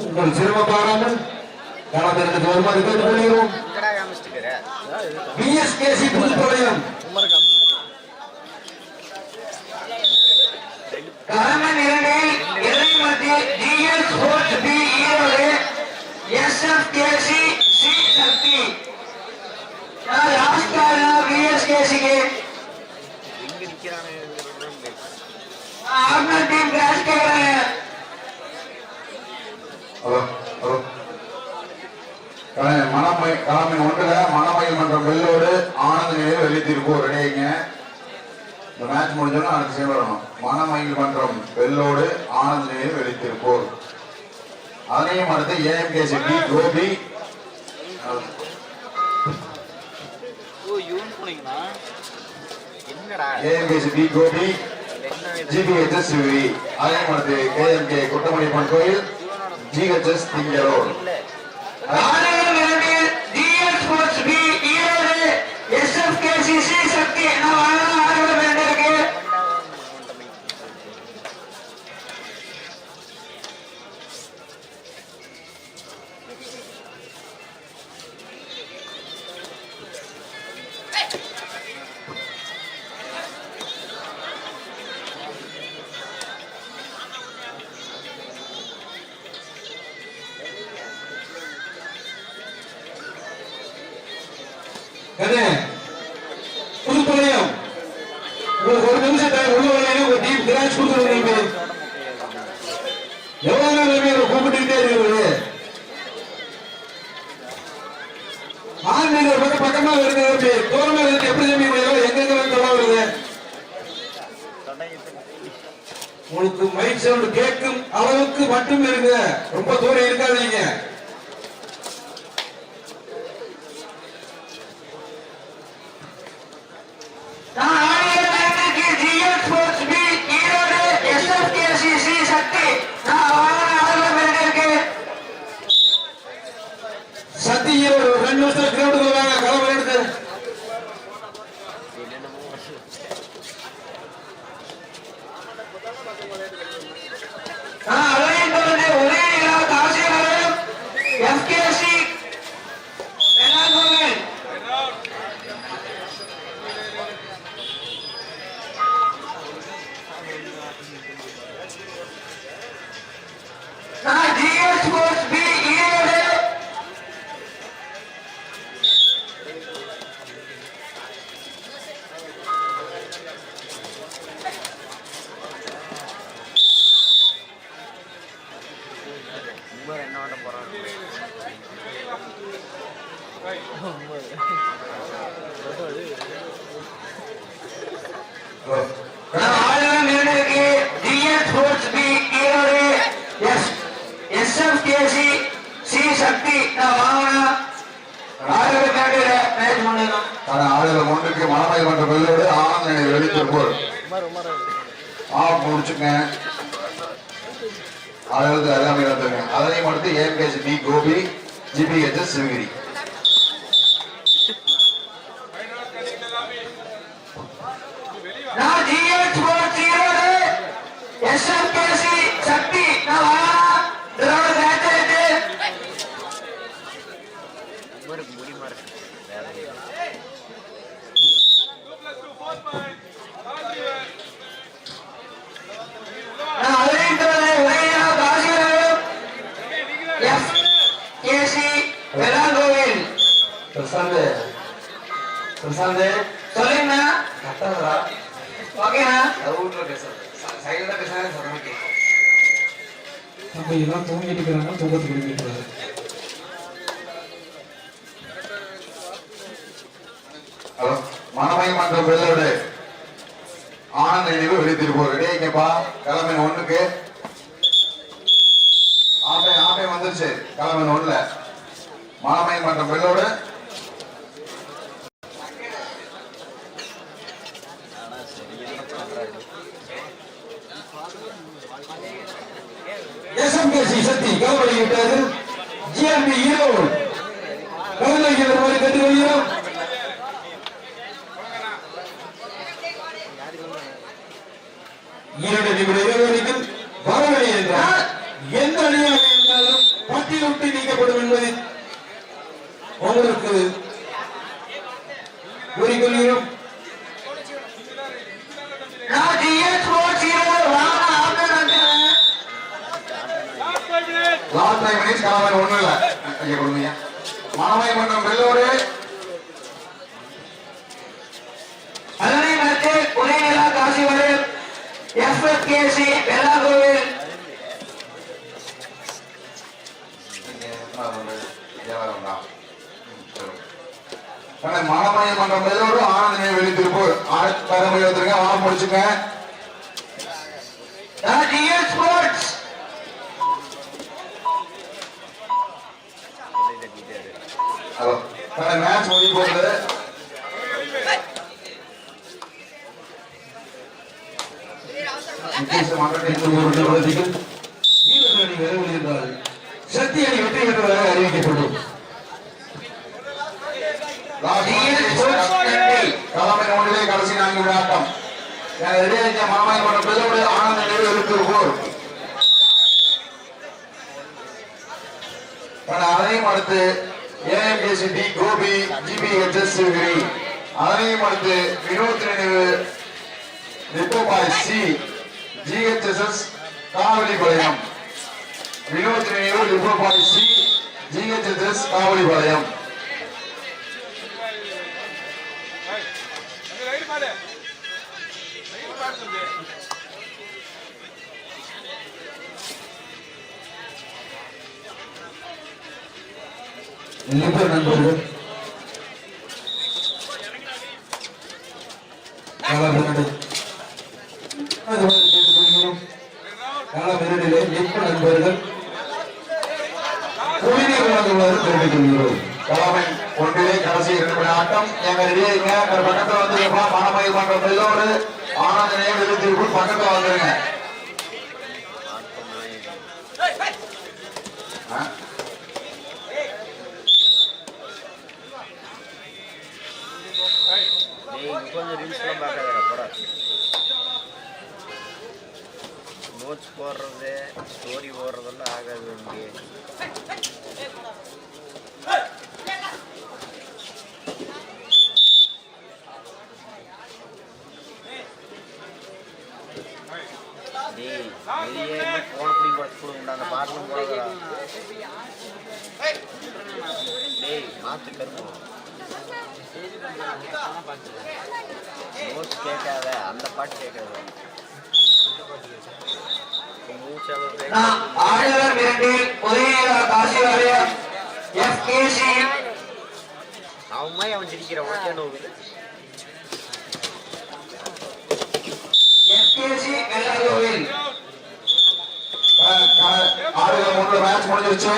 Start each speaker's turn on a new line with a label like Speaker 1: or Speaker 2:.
Speaker 1: உங்கள் சிரம பாராமல் களத்திற்கு வருமாறு கேட்டுக்கொள்கிறோம்
Speaker 2: இங்கடா காமிச்சிட்டு
Speaker 1: பிஎஸ்கேசி புதுப்பாளையம்
Speaker 3: கலமன் இரண்டில் இறைமதி GS sports B Erode SFKC C Sakthi last card பிஎஸ்கேசிக்கு
Speaker 2: எங்க நிக்கிறானே
Speaker 3: ஆர்னர் டீம் கிராஸ் கேட்குறாங்க
Speaker 1: மணமை கலாமின் ஒன்றுல மணமயில் மன்றம் வெள்ளோடு ஆனந்த நிலையில் வெளித்திருப்போம் ரெடிங்க இந்த மேட்ச் முடிஞ்சோன்னா அடுத்த சைடு வரணும். மணமயில் மன்றம் வெள்ளோடு ஆனந்த நிலையில் வெளித்திருப்போர் அதையும் அடுத்து ஏஎம்கேசி டி கோபி.
Speaker 2: ஓ யூன் போனீங்களா? என்னடா?
Speaker 1: ஏஎம்கேசி டி கோபி ஜிபிஹெச்எஸ் சிவி. அதையும் அடுத்து கேஎம்கே குட்டமணிப்பன் கோயில். ஜிஹெச்எஸ் திங்கரோடு
Speaker 2: இல்ல
Speaker 3: ஆனகரம்
Speaker 1: என்ன? புதுப்பாளையம் உங்களுக்கு ஒரு நிமிஷம் டைம் உள்ள வரலைன்னா உங்க டீம் கிராச் எவ்வளவு நேரம் இருக்கு கூப்பிட்டுக்கிட்டே இருக்கிறது ஆன்மீக பக்கம் பக்கமா வருது எப்படி? இருந்து எப்படி தம்பி எங்கெங்க வந்து தொலை வருது? உங்களுக்கு மைக் சவுண்ட் கேட்கும் அளவுக்கு மட்டும் இருங்க. ரொம்ப தூரம் இருக்காதீங்க
Speaker 3: நான் ஆனகரம் இரண்டுக்கு GS sports B Erode SFKC C Sakthi நான் வாங்கலாம் ஆனகரம் இரண்டு இருக்கு
Speaker 1: சத்திய ஒரு ரெண்டு நிமிஷம் கிரௌண்டுக்கு வாங்க கிளம்ப எடுத்து
Speaker 2: என்னென்னமோ
Speaker 3: நான் அதையும் தொடர்ந்து ஒரே இடம் காசிநகரம் எஃப்கேசி வேளாங்கோவில் நான் ஜிஎஸ் ஸ்போர்ட்ஸ் பி ஈரோடு
Speaker 2: உங்க என்ன பண்ண போறாங்க
Speaker 3: நான் ஆளுநர் நிறுவனருக்கு GS sports B Erode S SFKC C Sakthi நான் ஆளுநர் மேட்ச்
Speaker 1: ஆனா ஆளுநர் ஒன்றுக்கு மனமயில் மன்ற வெள்ளோடு ஆனந்த நிலை வெளித்திருப்போர்
Speaker 2: உமர்
Speaker 1: முடிச்சுங்க அதாவது எல்லாமே அதையும் அடுத்து AMKC D Gobi GBHS Sivagiri
Speaker 3: நான் GS sports Erode SFKC Sakthi நான் வாங்கணும் இதோட மேட்ச் ஆயிட்டு
Speaker 2: முடிமா இருக்கு வேற எதுவும்.
Speaker 4: நம்ம எல்லாம் தூங்கிட்டு இருக்கிறாங்க தூக்கத்துக்கு எழுப்பிட்டுறாரு
Speaker 1: ஹலோ மனமயில் மன்றம் வெள்ளோடு ஆனந்த நினைவு வெளித்திருப்போர் ரெடியாங்கப்பா கிளம்பின ஒண்ணுக்கு. ஆம்பை ஆம்பை வந்துருச்சு. கிளம்பின ஒண்ணுல. மனமயில் மன்றம் வெள்ளோடு எஸ்எம்கேசி சக்தி கவலை விட்டது ஜிஎம்பி ஈரோடு. கவலைக்கு வருமாறு கேட்டுக்கொள்கிறோம். இரண்டு நிமிட இடைவெளிக்கு லாஸ்ட் ஃபைவ் ஒண்ணும் இல்ல. ஐயா கொடுமையா. மனமயில் மன்றம் வெள்ளோடு
Speaker 3: அதனை அடுத்து உதயநிலா காசிவரம் எஃப்எஃப்கேசி வெள்ளாகோவில்.
Speaker 1: மனமயில் மன்றம் வெள்ளோடு ஆனந்தமே வெளித்திருப்போர் ஆயிரத்தி பதினொன்று இருபத்தி வாங்க முடிச்சுங்க.
Speaker 4: வீரர் அணி விரைவில் சக்தி அணி வெற்றி பெற்றதாக அறிவிக்கப்படும்
Speaker 1: தலைமை ஒன்றிலே கடைசி நான்கு விளையாட்டம். ரெடியாக மாமாய் மன்ற ஆனந்த நிலையில் இருக்கிறோம் அதையும் அடுத்து AMKC D Gopi GB HS Sivagiri. அதையும் அடுத்து வினோத் நினைவு ரிப்போபாய் சி ஜிஹெச்எஸ்எஸ் காவலிபாளையம் வினோத் நினைவு ரிப்போபாய் சி ஜிஹெச்எஸ்எஸ் காவலிபாளையம்
Speaker 4: நண்பர்கள் குடிநீர்
Speaker 1: தலைமை ஒன்றிலே கடைசி இரண்டு ஆட்டம். எங்க ரெடியாங்க பக்கத்துல வந்துருப்பா மனமயில் மன்ற பிள்ளோடு ஆனந்த நிலையில் திருப்பூர் பக்கத்துல வந்துருங்க.
Speaker 2: கொஞ்சம் ரீல்ஸ்லாம் பார்க்காதடா நோட்ஸ் போடுறது ஸ்டோரி போடுறதெல்லாம் ஆகாது இங்கே. டேய் மாத்து கருப்போம் கேட்காத அந்த பாட்டு கேட்காத. அவன் மாதிரி அவன் சிரிக்கிறான் உனக்கே
Speaker 1: ஆடுகள் மேட்ச் முடிஞ்சிருச்சு